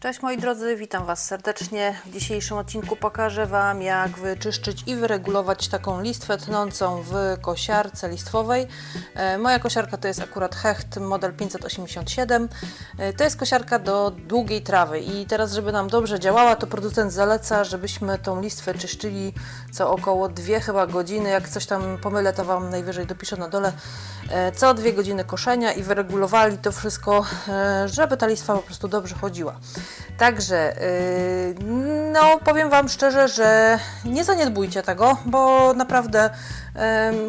Cześć moi drodzy, witam Was serdecznie. W dzisiejszym odcinku pokażę Wam jak wyczyszczyć i wyregulować taką listwę tnącą w kosiarce listwowej. E, Moja kosiarka to jest akurat Hecht model 587. E, To jest kosiarka do długiej trawy i teraz żeby nam dobrze działała to producent zaleca, żebyśmy tą listwę czyszczyli co około dwie chyba godziny. Jak coś tam pomylę to Wam najwyżej dopiszę na dole. E, Co dwie godziny koszenia i wyregulowali to wszystko, e, żeby ta listwa po prostu dobrze chodziła. Także, yy, no powiem Wam szczerze, że nie zaniedbujcie tego, bo naprawdę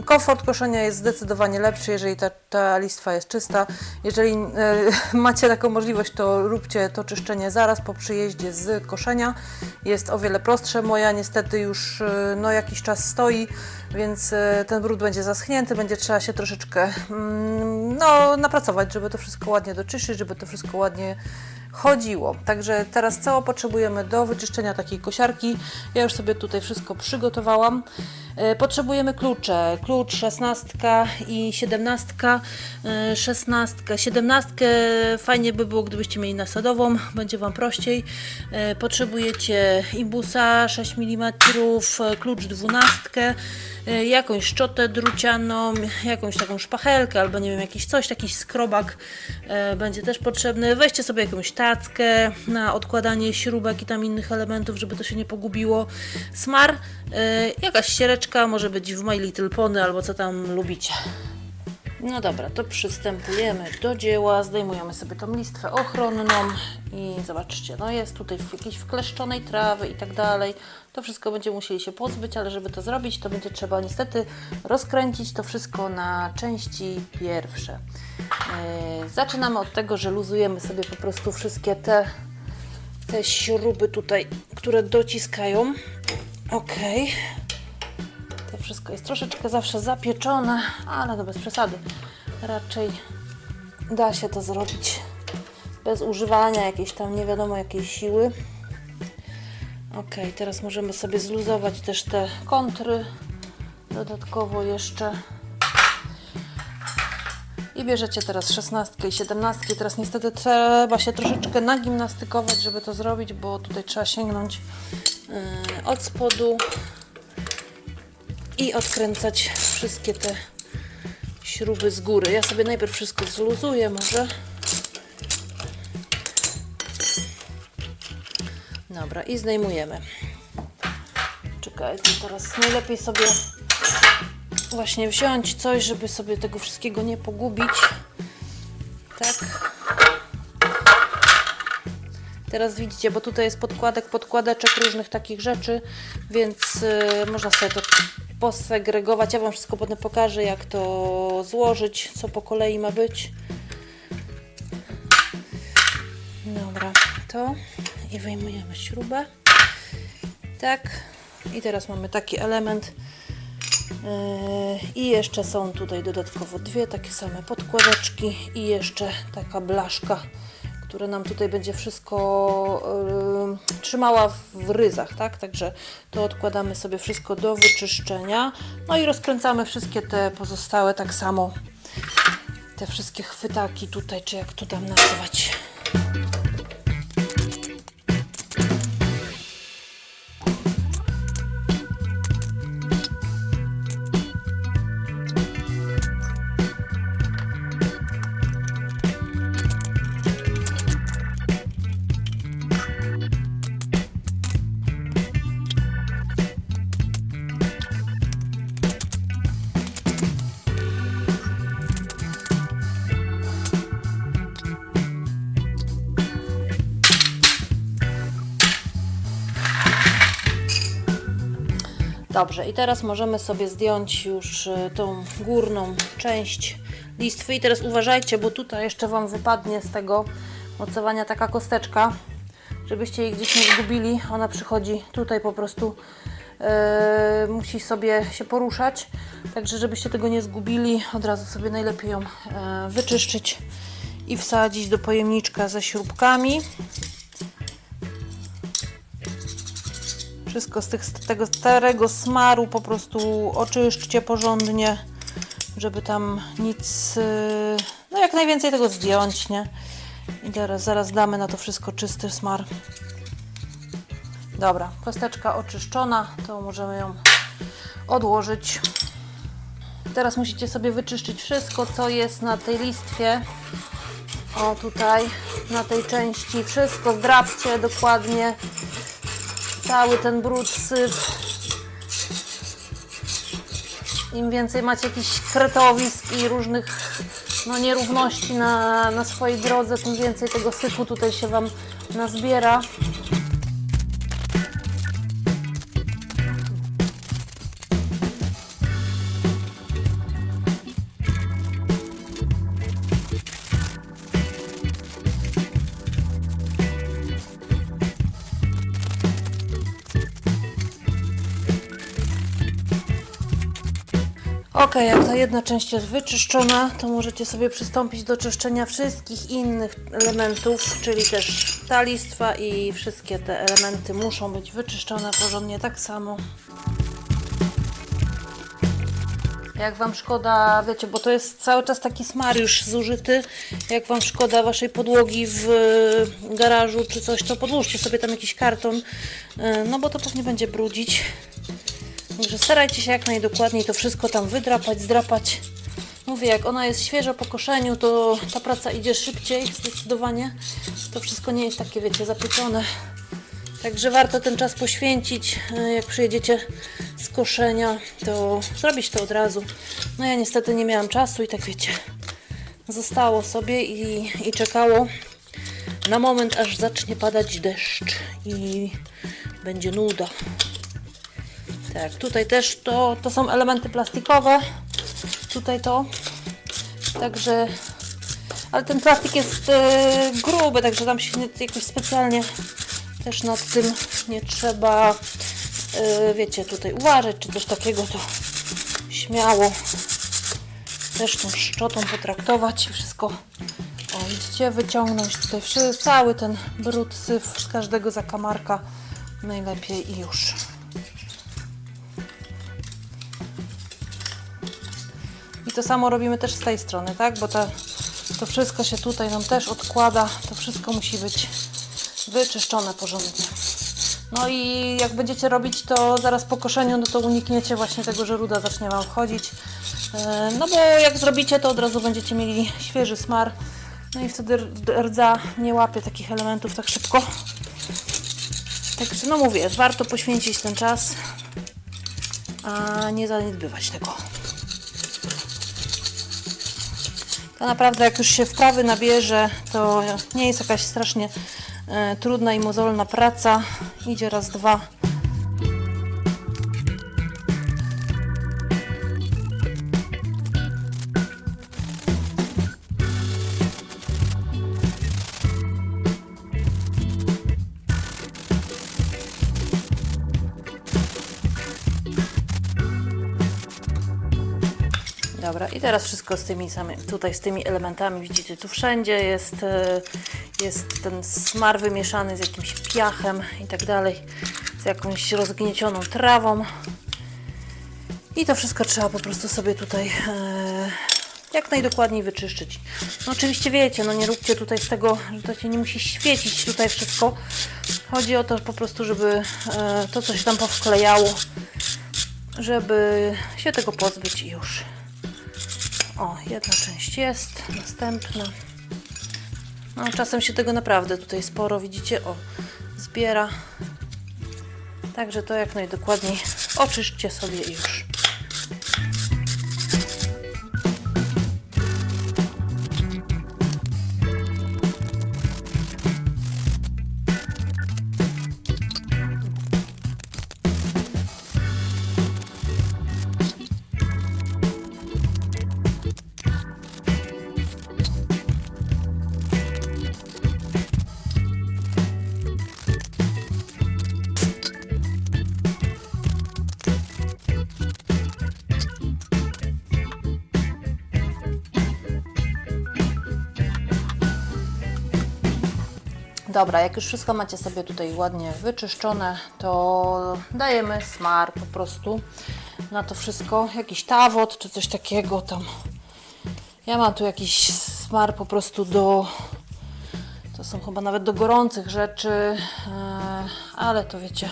komfort koszenia jest zdecydowanie lepszy, jeżeli ta, ta listwa jest czysta. Jeżeli macie taką możliwość, to róbcie to czyszczenie zaraz po przyjeździe z koszenia. Jest o wiele prostsze. Moja niestety już yy, no, jakiś czas stoi, więc yy, ten brud będzie zaschnięty, będzie trzeba się troszeczkę mm, no, napracować, żeby to wszystko ładnie doczyścić, żeby to wszystko ładnie chodziło. Także teraz co potrzebujemy do wyczyszczenia takiej kosiarki. Ja już sobie tutaj wszystko przygotowałam. E, Potrzebujemy klucze. Klucz 16 i 17. E, 16, 17 fajnie by było, gdybyście mieli nasadową, będzie Wam prościej. E, Potrzebujecie imbusa 6 mm, klucz 12, e, jakąś szczotę drucianą, jakąś taką szpachelkę albo nie wiem, jakiś coś, jakiś skrobak e, będzie też potrzebny. Weźcie sobie jakąś tackę na odkładanie śrubek i tam innych elementów, żeby to się nie pogubiło. Smar, e, jakaś ściereczka, może być w My Little Pony albo co tam lubicie. No dobra, to przystępujemy do dzieła, zdejmujemy sobie tą listwę ochronną i zobaczcie, no jest tutaj w jakiejś wkleszczonej trawy i tak dalej. To wszystko będziemy musieli się pozbyć, ale żeby to zrobić, to będzie trzeba niestety rozkręcić to wszystko na części pierwsze. Yy, zaczynamy od tego, że luzujemy sobie po prostu wszystkie te, te śruby tutaj, które dociskają. Okej. To wszystko jest troszeczkę zawsze zapieczone, ale to bez przesady. Raczej da się to zrobić bez używania jakiejś tam nie wiadomo jakiej siły. Ok, teraz możemy sobie zluzować też te kontry dodatkowo jeszcze. I bierzecie teraz 16 i 17. Teraz niestety trzeba się troszeczkę nagimnastykować, żeby to zrobić, bo tutaj trzeba sięgnąć yy, od spodu i odkręcać wszystkie te śruby z góry. Ja sobie najpierw wszystko zluzuję może. Dobra, i zdejmujemy. Czekajcie, teraz najlepiej sobie właśnie wziąć coś, żeby sobie tego wszystkiego nie pogubić. Tak. Teraz widzicie, bo tutaj jest podkładek, podkładeczek różnych takich rzeczy, więc y, można sobie to posegregować. Ja Wam wszystko potem pokażę, jak to złożyć, co po kolei ma być. Dobra, to i wyjmujemy śrubę. Tak. I teraz mamy taki element. Yy, I jeszcze są tutaj dodatkowo dwie takie same podkładeczki i jeszcze taka blaszka, która nam tutaj będzie wszystko yy, trzymała w ryzach, tak? Także to odkładamy sobie wszystko do wyczyszczenia. No i rozkręcamy wszystkie te pozostałe tak samo. Te wszystkie chwytaki tutaj, czy jak to tam nazwać. Dobrze, i teraz możemy sobie zdjąć już y, tą górną część listwy. I teraz uważajcie, bo tutaj jeszcze Wam wypadnie z tego mocowania taka kosteczka, żebyście jej gdzieś nie zgubili. Ona przychodzi tutaj po prostu, yy, musi sobie się poruszać. Także żebyście tego nie zgubili, od razu sobie najlepiej ją yy, wyczyszczyć i wsadzić do pojemniczka ze śrubkami. Wszystko z, tych, z tego starego smaru po prostu oczyszczcie porządnie, żeby tam nic, yy, no jak najwięcej tego zdjąć, nie? I teraz zaraz damy na to wszystko czysty smar. Dobra, kosteczka oczyszczona, to możemy ją odłożyć. Teraz musicie sobie wyczyszczyć wszystko, co jest na tej listwie. O, tutaj, na tej części. Wszystko zdrabcie dokładnie. Cały ten brud, syf. Im więcej macie jakichś kretowisk i różnych no, nierówności na, na swojej drodze, tym więcej tego syfu tutaj się Wam nazbiera. Ok, jak ta jedna część jest wyczyszczona, to możecie sobie przystąpić do czyszczenia wszystkich innych elementów, czyli też ta listwa i wszystkie te elementy muszą być wyczyszczone porządnie tak samo. Jak Wam szkoda, wiecie, bo to jest cały czas taki smar już zużyty, jak Wam szkoda Waszej podłogi w garażu czy coś, to podłóżcie sobie tam jakiś karton, yy, no bo to pewnie będzie brudzić. Także starajcie się jak najdokładniej to wszystko tam wydrapać, zdrapać. Mówię, jak ona jest świeża po koszeniu, to ta praca idzie szybciej, zdecydowanie. To wszystko nie jest takie, wiecie, zapieczone. Także warto ten czas poświęcić. E, Jak przyjedziecie z koszenia, to zrobić to od razu. No ja niestety nie miałam czasu i tak wiecie, zostało sobie i, i czekało na moment, aż zacznie padać deszcz i będzie nuda. Tak, tutaj też to, to są elementy plastikowe. Tutaj to. Także. Ale ten plastik jest e, gruby, także tam się nie, jakoś specjalnie też nad tym nie trzeba, e, wiecie, tutaj uważać, czy coś takiego, to śmiało też tą szczotą potraktować i wszystko. O, widzicie, wyciągnąć tutaj cały ten brud, syf z każdego zakamarka najlepiej i już. To samo robimy też z tej strony, tak? Bo ta, to wszystko się tutaj nam też odkłada. To wszystko musi być wyczyszczone porządnie. No i jak będziecie robić to zaraz po koszeniu, no to unikniecie właśnie tego, że ruda zacznie Wam wchodzić. E, No bo jak zrobicie, to od razu będziecie mieli świeży smar. No i wtedy rdza nie łapie takich elementów tak szybko. Także no mówię, warto poświęcić ten czas, a nie zaniedbywać tego. To naprawdę jak już się wprawy nabierze, to nie jest jakaś strasznie e, trudna i mozolna praca. Idzie raz, dwa. Dobra, i teraz wszystko z tymi sami, tutaj z tymi elementami, widzicie, tu wszędzie jest, e, jest ten smar wymieszany z jakimś piachem i tak dalej, z jakąś rozgniecioną trawą. I to wszystko trzeba po prostu sobie tutaj e, jak najdokładniej wyczyszczyć. No oczywiście wiecie, no nie róbcie tutaj z tego, że to się nie musi świecić tutaj wszystko. Chodzi o to po prostu, żeby e, to, co się tam powklejało, żeby się tego pozbyć i już. O, jedna część jest, następna. No, czasem się tego naprawdę tutaj sporo, widzicie, o, zbiera. Także to jak najdokładniej oczyszczcie sobie już. Dobra, jak już wszystko macie sobie tutaj ładnie wyczyszczone, to dajemy smar po prostu na to wszystko. Jakiś tawot czy coś takiego tam. Ja mam tu jakiś smar po prostu do, To są chyba nawet do gorących rzeczy, e, ale to wiecie.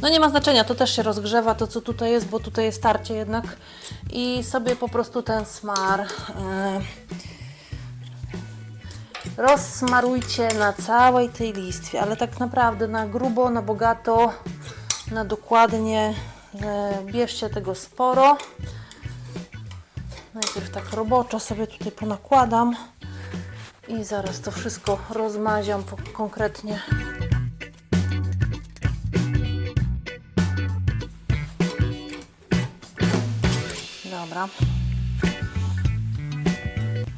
No nie ma znaczenia, to też się rozgrzewa, to co tutaj jest, bo tutaj jest tarcie jednak. I sobie po prostu ten smar e, rozsmarujcie na całej tej listwie, ale tak naprawdę na grubo, na bogato, na dokładnie. E, Bierzcie tego sporo. Najpierw tak roboczo sobie tutaj ponakładam i zaraz to wszystko rozmaziam konkretnie. Dobra.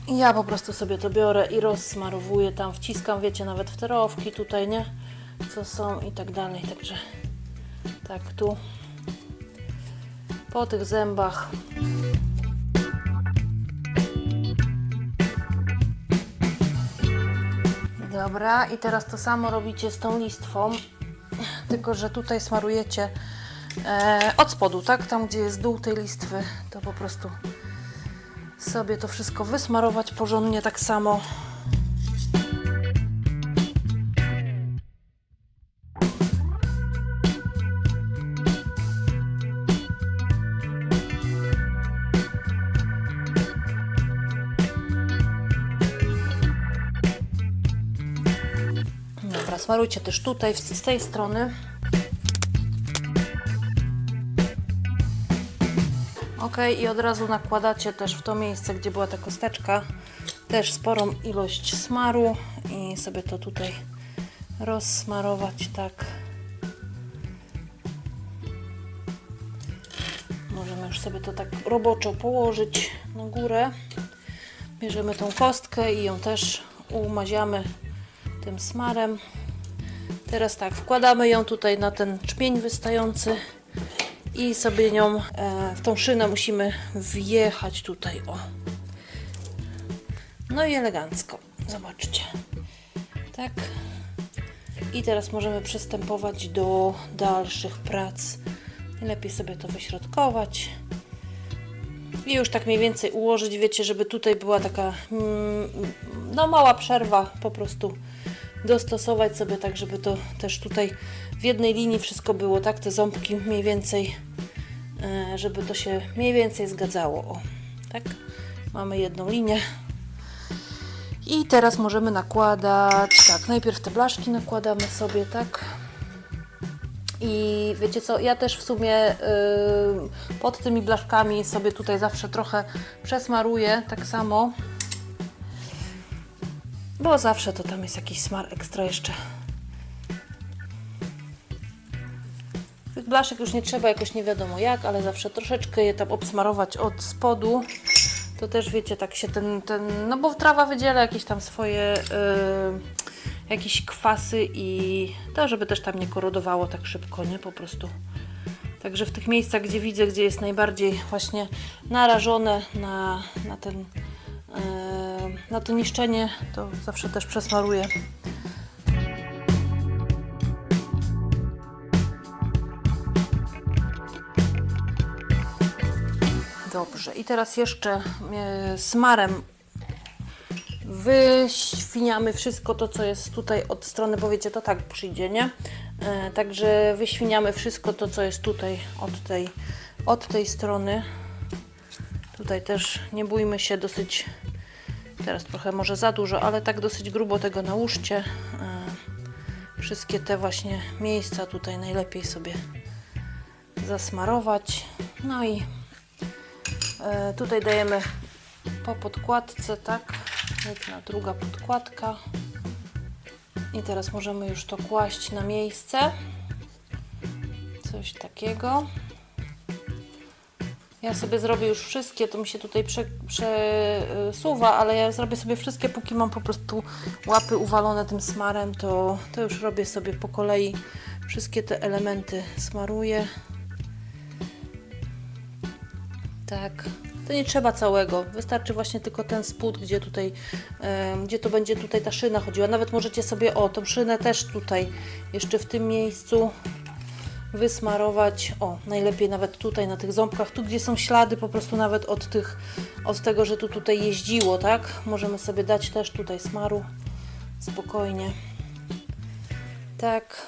Ja po prostu sobie to biorę i rozsmarowuję tam, wciskam, wiecie, nawet w te rowki tutaj, nie? Co są i tak dalej, także tak tu po tych zębach Dobra, i teraz to samo robicie z tą listwą, tylko że tutaj smarujecie e, od spodu, tak? Tam, gdzie jest dół tej listwy, to po prostu sobie to wszystko wysmarować porządnie tak samo. Dobra, smarujcie też tutaj, z tej strony. Ok, i od razu nakładacie też w to miejsce, gdzie była ta kosteczka, też sporą ilość smaru i sobie to tutaj rozsmarować tak. Możemy już sobie to tak roboczo położyć na górę. Bierzemy tą kostkę i ją też umaziamy tym smarem. Teraz tak, wkładamy ją tutaj na ten czpień wystający i sobie nią e, w tą szynę musimy wjechać tutaj, o. No i elegancko, zobaczcie. Tak. I teraz możemy przystępować do dalszych prac. Najlepiej sobie to wyśrodkować. I już tak mniej więcej ułożyć, wiecie, żeby tutaj była taka mm, no mała przerwa, po prostu dostosować sobie tak, żeby to też tutaj w jednej linii wszystko było, tak, te ząbki mniej więcej, żeby to się mniej więcej zgadzało, o, tak, mamy jedną linię. I teraz możemy nakładać, tak, najpierw te blaszki nakładamy sobie, tak, i wiecie co, ja też w sumie y, pod tymi blaszkami sobie tutaj zawsze trochę przesmaruję, tak samo. Bo zawsze to tam jest jakiś smar ekstra jeszcze. Blaszek już nie trzeba jakoś nie wiadomo jak, ale zawsze troszeczkę je tam obsmarować od spodu. To też wiecie, tak się ten, ten no bo trawa wydziela jakieś tam swoje y, jakieś kwasy i to, żeby też tam nie korodowało tak szybko, nie? Po prostu. Także w tych miejscach, gdzie widzę, gdzie jest najbardziej właśnie narażone na, na ten e, na to niszczenie, to zawsze też przesmaruję. Dobrze, i teraz jeszcze e, smarem wyświniamy wszystko to, co jest tutaj od strony, bo wiecie, to tak przyjdzie, nie? E, także wyświniamy wszystko to, co jest tutaj od tej, od tej strony. Tutaj też nie bójmy się dosyć, teraz trochę może za dużo, ale tak dosyć grubo tego nałóżcie. E, wszystkie te właśnie miejsca tutaj najlepiej sobie zasmarować. No i tutaj dajemy po podkładce, tak? Jedna, druga podkładka. I teraz możemy już to kłaść na miejsce. Coś takiego. Ja sobie zrobię już wszystkie, to mi się tutaj prze, przesuwa, ale ja zrobię sobie wszystkie, póki mam po prostu łapy uwalone tym smarem, to, to już robię sobie po kolei wszystkie te elementy smaruję. Tak. To nie trzeba całego, wystarczy właśnie tylko ten spód, gdzie tutaj, gdzie to będzie tutaj ta szyna chodziła. Nawet możecie sobie, o, tą szynę też tutaj, jeszcze w tym miejscu wysmarować. O, najlepiej nawet tutaj na tych ząbkach, tu gdzie są ślady po prostu nawet od tych, od tego, że tu tutaj jeździło, tak? Możemy sobie dać też tutaj smaru spokojnie. Tak.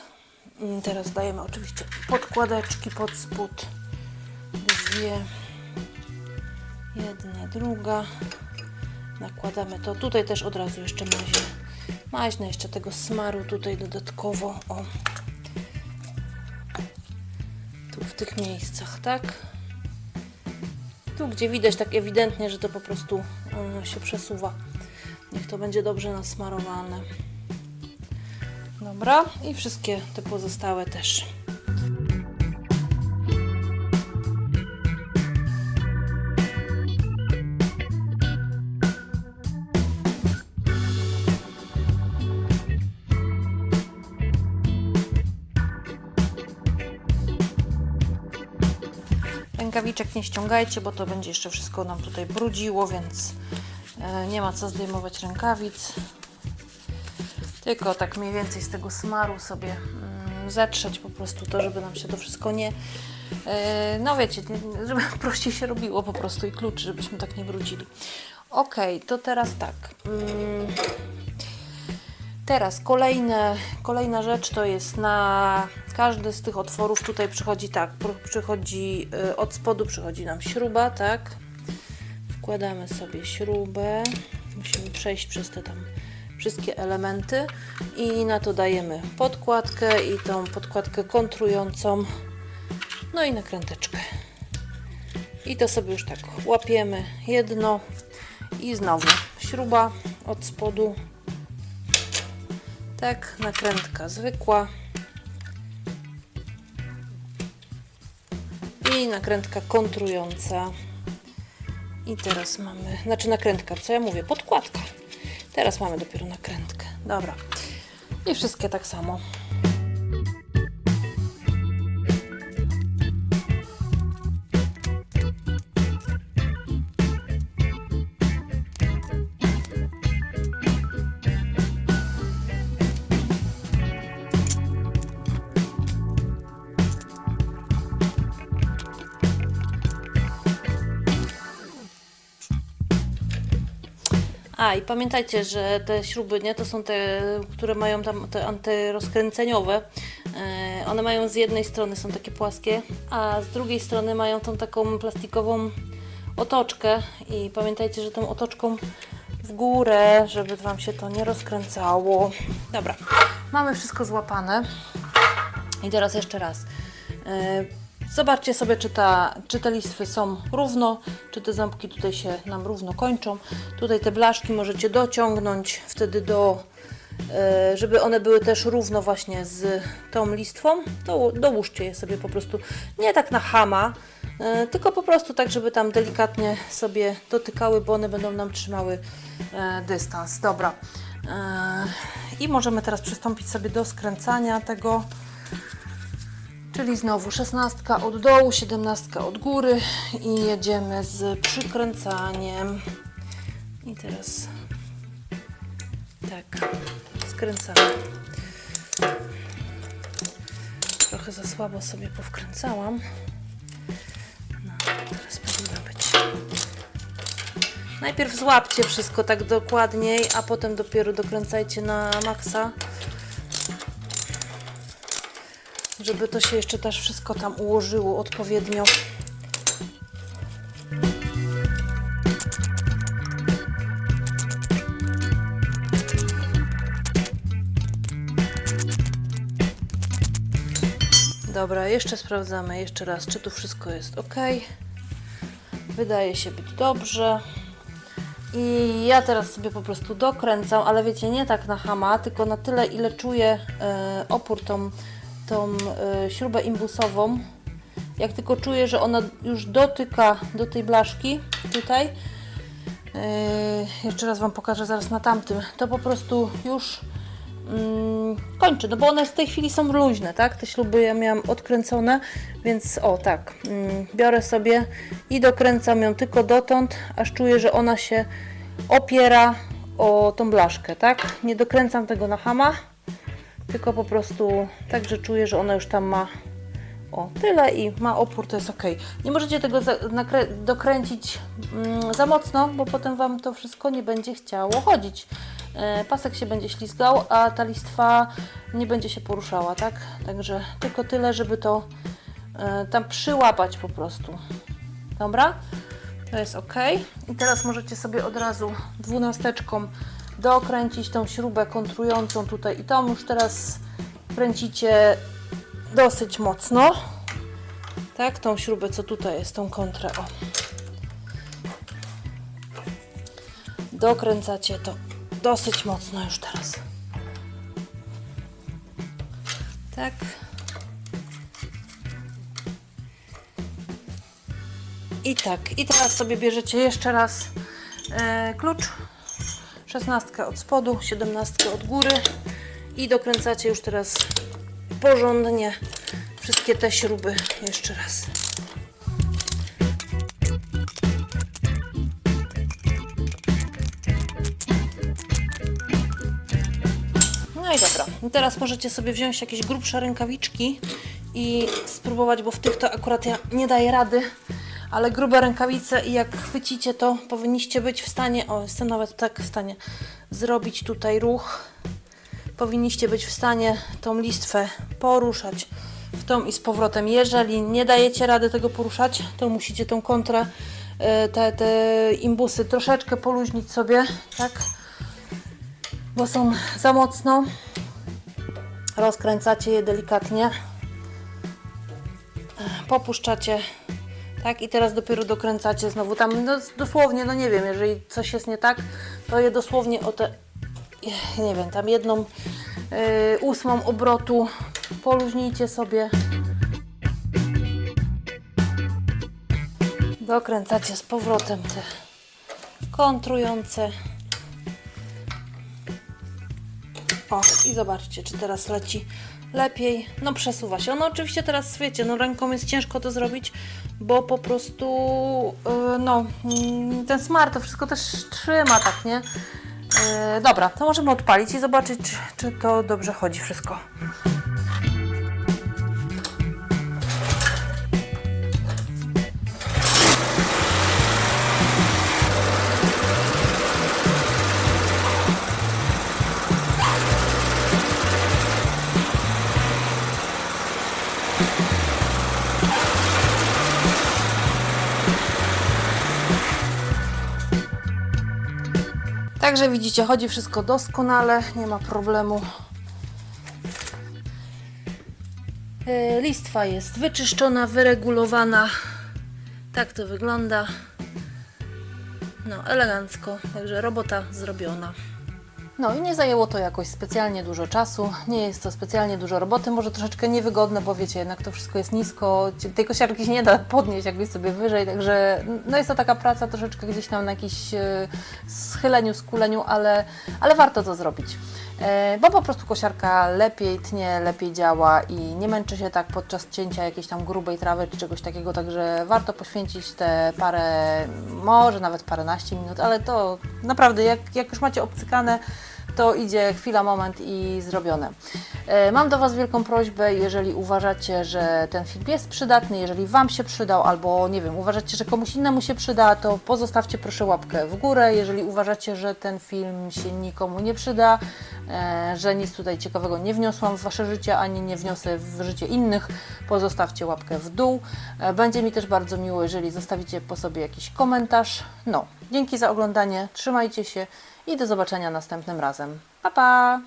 Mm, Teraz dajemy oczywiście podkładeczki pod spód. Dwie. Jedna, druga. Nakładamy to. Tutaj też od razu jeszcze maźnę. Maźnę jeszcze tego smaru tutaj dodatkowo. O. Tu w tych miejscach, tak? Tu, gdzie widać tak ewidentnie, że to po prostu ono się przesuwa. Niech to będzie dobrze nasmarowane. Dobra, i wszystkie te pozostałe też. Rękawiczek nie ściągajcie, bo to będzie jeszcze wszystko nam tutaj brudziło, więc e, nie ma co zdejmować rękawic. Tylko tak mniej więcej z tego smaru sobie mm, zetrzeć po prostu to, żeby nam się to wszystko nie... e, no wiecie, żeby prościej się robiło po prostu i klucz, żebyśmy tak nie brudzili. Ok, to teraz tak. Teraz kolejne, kolejna rzecz to jest na każdy z tych otworów tutaj przychodzi tak, pr- przychodzi y, od spodu przychodzi nam śruba, tak? Wkładamy sobie śrubę. Musimy przejść przez te tam wszystkie elementy i na to dajemy podkładkę i tą podkładkę kontrującą. No i nakręteczkę. I to sobie już tak łapiemy jedno i znowu śruba od spodu tak, nakrętka zwykła. I nakrętka kontrująca. I teraz mamy, znaczy nakrętka, co ja mówię? Podkładka. Teraz mamy dopiero nakrętkę. Dobra. I wszystkie tak samo. A i pamiętajcie, że te śruby, nie, to są te, które mają tam te antyrozkręceniowe. E, one mają z jednej strony są takie płaskie, a z drugiej strony mają tą taką plastikową otoczkę i pamiętajcie, że tą otoczką w górę, żeby Wam się to nie rozkręcało. Dobra, mamy wszystko złapane. I teraz jeszcze raz. E, Zobaczcie sobie, czy, ta, czy te listwy są równo, czy te ząbki tutaj się nam równo kończą. Tutaj te blaszki możecie dociągnąć wtedy do, e, żeby one były też równo właśnie z tą listwą. To dołóżcie je sobie po prostu, nie tak na hama, e, tylko po prostu tak, żeby tam delikatnie sobie dotykały, bo one będą nam trzymały e, dystans. Dobra. I możemy teraz przystąpić sobie do skręcania tego. Czyli znowu szesnastka od dołu, siedemnastka od góry i jedziemy z przykręcaniem. I teraz tak, skręcamy. Trochę za słabo sobie powkręcałam. No, teraz powinno być. Najpierw złapcie wszystko tak dokładniej, a potem dopiero dokręcajcie na maksa. Żeby to się jeszcze też wszystko tam ułożyło odpowiednio. Dobra, jeszcze sprawdzamy jeszcze raz, czy tu wszystko jest ok. Wydaje się być dobrze. I ja teraz sobie po prostu dokręcam, ale wiecie, nie tak na hama, tylko na tyle, ile czuję e, opór tą, tą e, śrubę imbusową. Jak tylko czuję, że ona już dotyka do tej blaszki tutaj, e, jeszcze raz Wam pokażę zaraz na tamtym, to po prostu już mm, kończę, no bo one w tej chwili są luźne, tak? Te śruby ja miałam odkręcone, więc o tak, mm, biorę sobie i dokręcam ją tylko dotąd, aż czuję, że ona się opiera o tą blaszkę, tak? Nie dokręcam tego na hama, tylko po prostu tak, że czuję, że ona już tam ma o tyle i ma opór, to jest ok. Nie możecie tego za, dokręcić mm, za mocno, bo potem Wam to wszystko nie będzie chciało chodzić. e, pasek się będzie ślizgał, a ta listwa nie będzie się poruszała, tak? Także tylko tyle, żeby to e, tam przyłapać po prostu. Dobra? To jest ok. I teraz możecie sobie od razu dwunasteczką dokręcić tą śrubę kontrującą tutaj i tą już teraz kręcicie dosyć mocno. Tak, tą śrubę, co tutaj jest, tą kontrę, o. Dokręcacie to dosyć mocno już teraz. Tak. I tak, i teraz sobie bierzecie jeszcze raz e, klucz, szesnastkę od spodu, siedemnastkę od góry i dokręcacie już teraz porządnie wszystkie te śruby jeszcze raz. No i dobra, I teraz możecie sobie wziąć jakieś grubsze rękawiczki i spróbować, bo w tych to akurat ja nie daję rady, ale grube rękawice i jak chwycicie to powinniście być w stanie, o jestem nawet tak w stanie zrobić tutaj ruch, powinniście być w stanie tą listwę poruszać w tą i z powrotem. Jeżeli nie dajecie rady tego poruszać, to musicie tą kontrę, e, te, te imbusy troszeczkę poluźnić sobie, tak? Bo są za mocno. Rozkręcacie je delikatnie. Popuszczacie. Tak, i teraz dopiero dokręcacie znowu tam, no, dosłownie, no nie wiem, jeżeli coś jest nie tak, to je dosłownie o te, nie wiem, tam jedną yy, ósmą obrotu poluźnijcie sobie. Dokręcacie z powrotem te kontrujące. O, i zobaczcie, czy teraz leci lepiej. No przesuwa się. No oczywiście teraz, wiecie, no ręką jest ciężko to zrobić, bo po prostu, yy, no, mm, ten smart to wszystko też trzyma, tak, nie? Yy, dobra, to możemy odpalić i zobaczyć, czy, czy to dobrze chodzi wszystko. Także widzicie, chodzi wszystko doskonale, nie ma problemu. E, Listwa jest wyczyszczona, wyregulowana. Tak to wygląda. No, elegancko, także robota zrobiona. No i nie zajęło to jakoś specjalnie dużo czasu, nie jest to specjalnie dużo roboty, może troszeczkę niewygodne, bo wiecie, jednak to wszystko jest nisko, tej kosiarki się nie da podnieść jakby sobie wyżej, także no jest to taka praca troszeczkę gdzieś tam na jakimś e, schyleniu, skuleniu, ale, ale warto to zrobić. E, Bo po prostu kosiarka lepiej tnie, lepiej działa i nie męczy się tak podczas cięcia jakiejś tam grubej trawy czy czegoś takiego, także warto poświęcić te parę, może nawet paręnaście minut, ale to naprawdę jak, jak już macie obcykane, to idzie chwila, moment i zrobione. E, Mam do Was wielką prośbę, jeżeli uważacie, że ten film jest przydatny, jeżeli Wam się przydał, albo nie wiem, uważacie, że komuś innemu się przyda, to pozostawcie proszę łapkę w górę. Jeżeli uważacie, że ten film się nikomu nie przyda, e, że nic tutaj ciekawego nie wniosłam w Wasze życie, ani nie wniosę w życie innych, pozostawcie łapkę w dół. E, Będzie mi też bardzo miło, jeżeli zostawicie po sobie jakiś komentarz. No, dzięki za oglądanie, trzymajcie się i do zobaczenia następnym razem. Pa, pa!